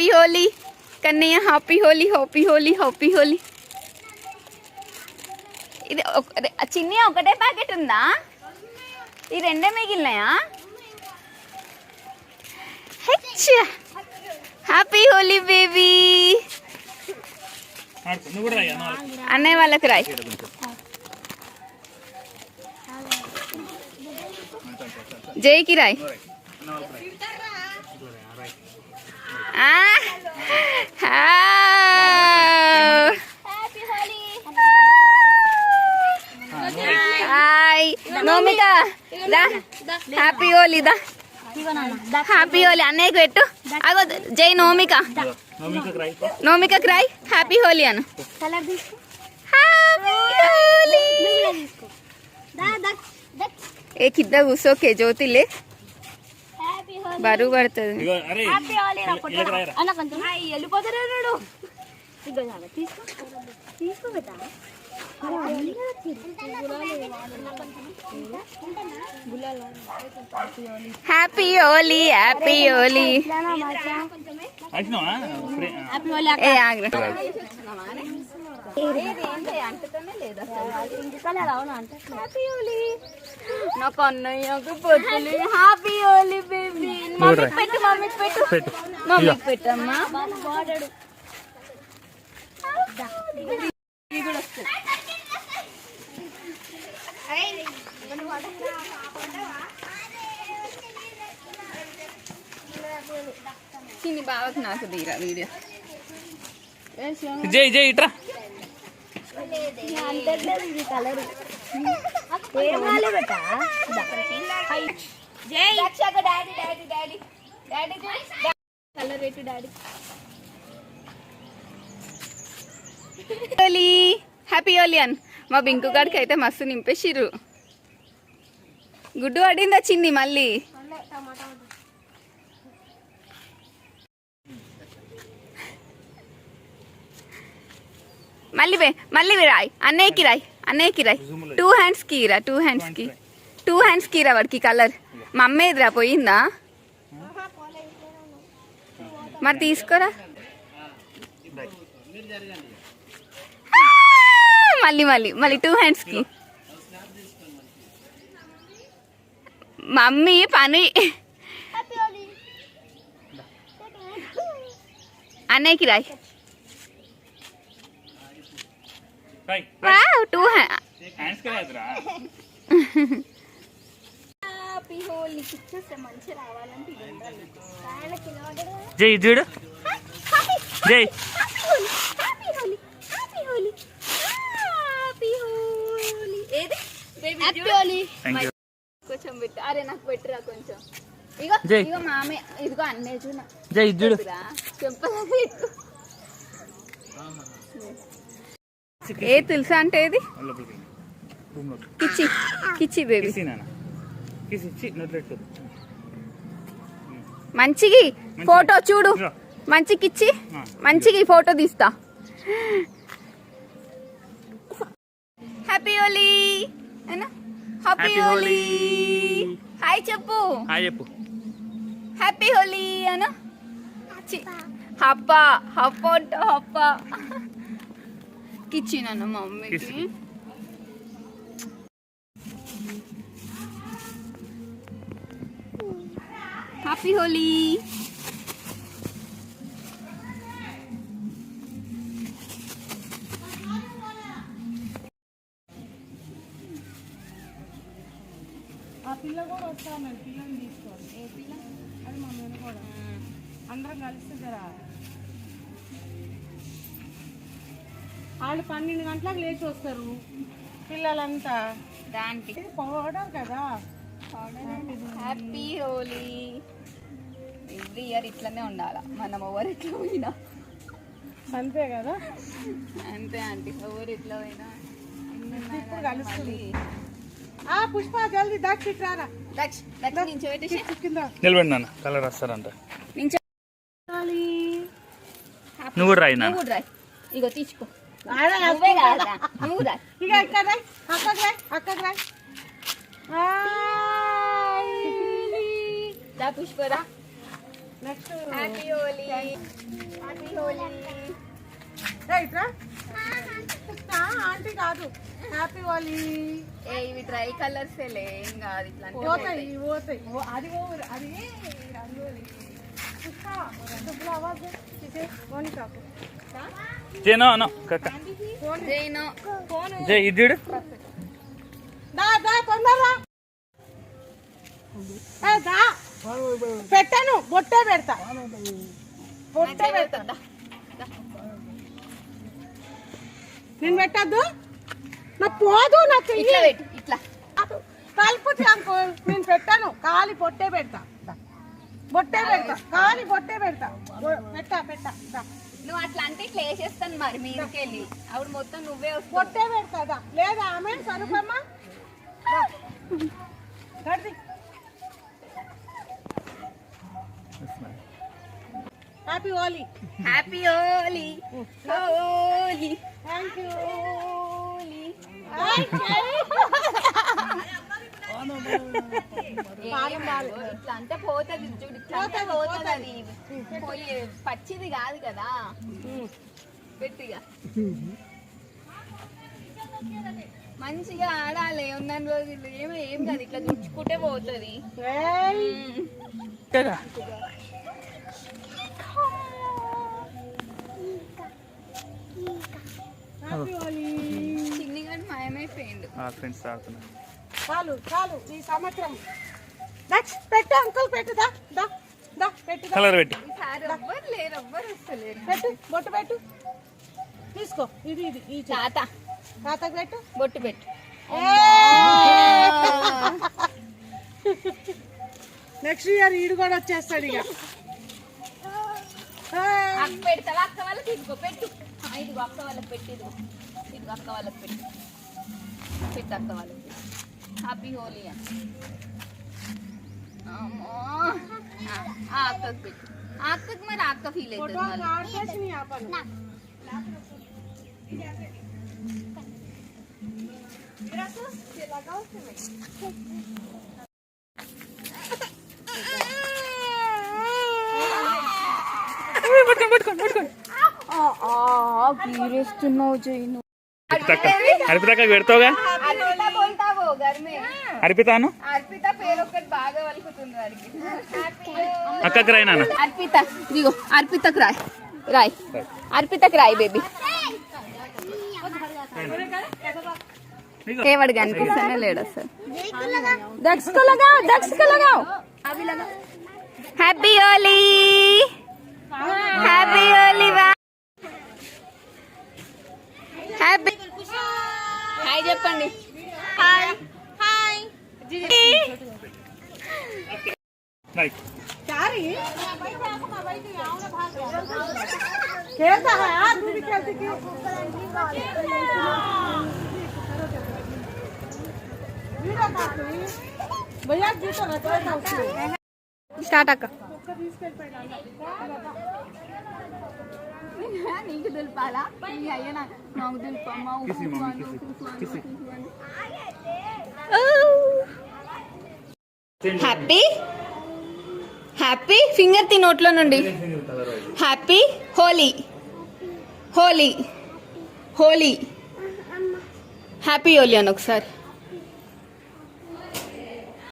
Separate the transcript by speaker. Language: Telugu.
Speaker 1: Happy Holi Kannayya happy Holi happy Holi happy Holi ఇది అదే, చిన్ని ఒకటే ప్యాకెట్ ఉందా ఈ రెండే మిగిలినాయా హెచ్ హ్యాపీ హోలీ బేబీ అన్నయ్య వాళ్ళకి రాయ్ జైకి రాయ్
Speaker 2: నువ్వు రాయి. అన్న వాళ్ళకి రాయి. ఇట్లా రాయి, ఆ రాయి.
Speaker 1: ఆ, హా.
Speaker 2: ఆ, నువ్వు రాయి.
Speaker 1: హాయ్ నోమిక దా. హ్యాపీ హోలీ దా. హ్యాపీ హోలీ అన్నయ్యకి పెట్టు. అగో జై నోమిక
Speaker 2: ఇదిగో, నువ్వు మీకు రాయి.
Speaker 1: నోమికకి రాయ్ హ్యాపీ హోలీ అను ఏ కింద కూర్చోకే జ్యోతిలే బరువు పడుతుంది.
Speaker 3: హ్యాపీ బేటా
Speaker 1: హ్యాపీ హోలీ హ్యాపీ హోలీ నాకు అన్నయ్యకు పొద్దులు హ్యాపీ హోలీ బేబీ మమ్మీకి పెట్టు మమ్మీకి పెట్టు
Speaker 2: పెట్టు.
Speaker 1: మమ్మీకి పెట్టమ్మా
Speaker 3: బాడాడు
Speaker 1: చిన్ని బావకి నాకు తీరా వీడియో
Speaker 2: జై జై ఇట్రా
Speaker 3: అంతట్లేదు ఇది కలర్
Speaker 1: డాడీ హ్యాపీ ఓలియన్ మా బింకు గారికి అయితే మస్తు నింపేసిర్రు. గుడ్డు పడిందా వచ్చింది మళ్ళీ? మళ్ళీ మళ్ళీ రాయ్. అన్నయ్యకి రాయ్ అన్నయ్యకి రాయ్. టూ హ్యాండ్స్కి రా టూ హ్యాండ్స్కి. టూ హ్యాండ్స్కి రా వాడికి కలర్ మా అమ్మ ఎదురా పోయిందా? మరి తీసుకోరా. మళ్ళీ మళ్ళీ మళ్ళీ టూ హ్యాండ్స్కి. మమ్మీ పని. అన్నయ్యకి రాయ్.
Speaker 2: రాయి.
Speaker 1: టూ
Speaker 2: హ్యాండ్స్కి రాదురా.
Speaker 3: హ్యాపీ హోలీ పిక్చర్స్ మంచి రావాలంటే ఇది ఉండాలి.
Speaker 2: జై చూడు. జై
Speaker 3: హ్యాపీ హోలీ హ్యాపీ హోలీ హోలీ హోలీ
Speaker 1: కొంచెం పెట్టు. అరే నాకు పెట్టురా కొంచెం. ఇగో. ఇగో మామే ఇదిగో అన్నయ్య చూడ.
Speaker 2: జై
Speaker 1: పెట్టు ఏ తెలుసా అంటే ఏది? కిచ్చి. కిచ్చి బేబీ. మంచిగి ఫోటో చూడు. మంచికిచ్చి
Speaker 2: ఆ.
Speaker 1: మంచిగా ఫోటో తీస్తా. Happy Holi happy
Speaker 2: Happy
Speaker 1: Holi. Hi చెప్పు.
Speaker 2: హాయ్ చెప్పు.
Speaker 1: హ్యాపీ హోలీ అను చి- హప్ప హప్ప. అంట హప్ప కిచ్చినాను మా మమ్మీకి
Speaker 2: కిచ్చి.
Speaker 1: హ్యాపీ హోలీ
Speaker 4: ఆ పిల్ల కూడా వస్తాను పిల్లని తీసుకోండి ఏ పిల్ల అది మా మీద కూడా అందరం కలిసి జరా వాళ్ళు పన్నెండు గంటలకు లేచి వస్తారు. పిల్లలంతా
Speaker 1: దానికి
Speaker 4: పౌడర్ కదా.
Speaker 1: హ్యాపీ హోలీ ఎవ్రీ ఇయర్ ఇట్లనే ఉండాలా. మనం ఎవరు ఎట్లా పోయినా.
Speaker 4: అంతే కదా.
Speaker 1: అంతే ఆంటీ. ఎవరు ఎట్లా పోయినా.
Speaker 4: ఇప్పుడు కలుస్తుంది. ఆ పుష్ప జల్దీ దాక్షి రారా.
Speaker 1: దక్ష దక్ష నుంచి పెట్టేసి.
Speaker 4: కింద.
Speaker 2: నిలబడి నాన్న కలర్ వస్తారంట
Speaker 1: నుంచి.
Speaker 2: నువ్వు కూడా రాయి
Speaker 1: నువ్వు రాయ్. ఇగో తీసుకో.
Speaker 4: ఇక ఇక్కడ అక్కడికి హాయ్.
Speaker 1: దా పుష్పరా
Speaker 4: next
Speaker 1: happy Holi happy Holi
Speaker 4: aunty కాదు. హ్యాపీ హోలీ
Speaker 1: ఏ ఇవి డ్రై కలర్స్ ఏం కాదు ఇట్లా
Speaker 4: పోతాయి పోతాయి. అది అది
Speaker 2: జేనో అను కక్క
Speaker 1: జైనో
Speaker 2: జై ఇది చూడు.
Speaker 4: దా దా తొందరరా. ఏ, దా. పెట్టాను బొట్టే పెడతా. బొట్టే పెడతా. నేను పెట్టద్దు. నా పోదు నాకు
Speaker 1: ఇట్లా ఇట్లా.
Speaker 4: కలుపుతి నేను పెట్టాను కాలి పొట్టే పెడతా. బొట్టే పెడతా. కాలి బొట్టే పెడతా. పెట్టా పెట్టా.
Speaker 1: నువ్వు అట్లా అంటే ఇట్లా వేసేస్తాను మరి మీదకెళ్ళి అప్పుడు మొత్తం నువ్వే
Speaker 4: పొట్టే పెడతా. లేదా ఆమె Sarupamma గడిది happy Holi
Speaker 1: happy Holi Holi
Speaker 4: thank you
Speaker 1: ఇట్లా అంటే పోతుంది చూడు ఇట్లా అంటే పోతుంది. అది పోయి పచ్చిది కాదు కదా. పెట్టిగా. మంచిగా ఆడాలి ఉన్న రోజులు. ఏమో ఏం కాదు ఇట్లా చుచ్చుకుంటే పోతుంది.
Speaker 4: హోలీ
Speaker 1: చిన్ని గారు మాయమైపోయిండు.
Speaker 2: ఫ్రెండ్స్ ఆడుతున్నారు
Speaker 4: చాలు చాలు ఈ సంవత్సరం. నెక్స్ట్ పెట్టు అంకుల్ పెట్టు దా దా దా పెట్టు.
Speaker 2: కలర్ పెట్టి.
Speaker 4: పెట్టు బొట్టు పెట్టు. తీసుకో ఇది ఇది ఈ.
Speaker 1: తాత.
Speaker 4: తాతకు పెట్టు.
Speaker 1: బొట్టు పెట్టు.
Speaker 4: నెక్స్ట్ ఇయర్ ఈడు కూడా వచ్చేస్తాడు ఇక.
Speaker 1: పెడతావా? అక్క వాళ్ళకి ఇదిగో పెట్టు. ఆ, ఇదిగో అక్క వాళ్ళకి పెట్టి ఇదిగో. ఇదిగో అక్క వాళ్ళకి పెట్టు. పెట్టు అక్క వాళ్ళకి. హ్యాపీ హోలీ అని అమ్మో. ఆ, ఆ అక్కకి పెట్టు ఆ అక్కకి మరి ఆ అక్క ఫీల్ అవుతుంది
Speaker 4: ఫోటో
Speaker 1: మళ్ళీ.
Speaker 4: ఆడేసి నీ ఆ పని.
Speaker 1: గీరేస్తున్నావు జైను
Speaker 2: అర్పితక్క అర్పితక్క పెడతావుగా
Speaker 1: అర్పిత బోల్తావో గర్మే
Speaker 2: అర్పితాను
Speaker 1: అర్పిత
Speaker 2: అక్కకి రాయి నాన్న.
Speaker 1: అర్పిత ఇదిగో అర్పితకు రాయ్ రాయ్. అర్పితకు రాయ్ బేబీ. ఏవాడు కనిపిస్తానే లేడా సార్ దక్షకులగా దక్షకులగా. Happy Holi happy Holi happy hi చెప్పండి. हाय हाय
Speaker 2: जी
Speaker 4: लाइक क्या रही खेलता है आज भी खेलती भैया जी तो स्टार्ट आका
Speaker 1: నీకు దులిపాలా నీ అయ్య నాకు దులిపమ్మా హ్యాపీ హ్యాపీ ఫింగర్ తి నోట్లో నుండి. హ్యాపీ హోలీ హోలీ హోలీ హ్యాపీ హోలీ అని ఒకసారి.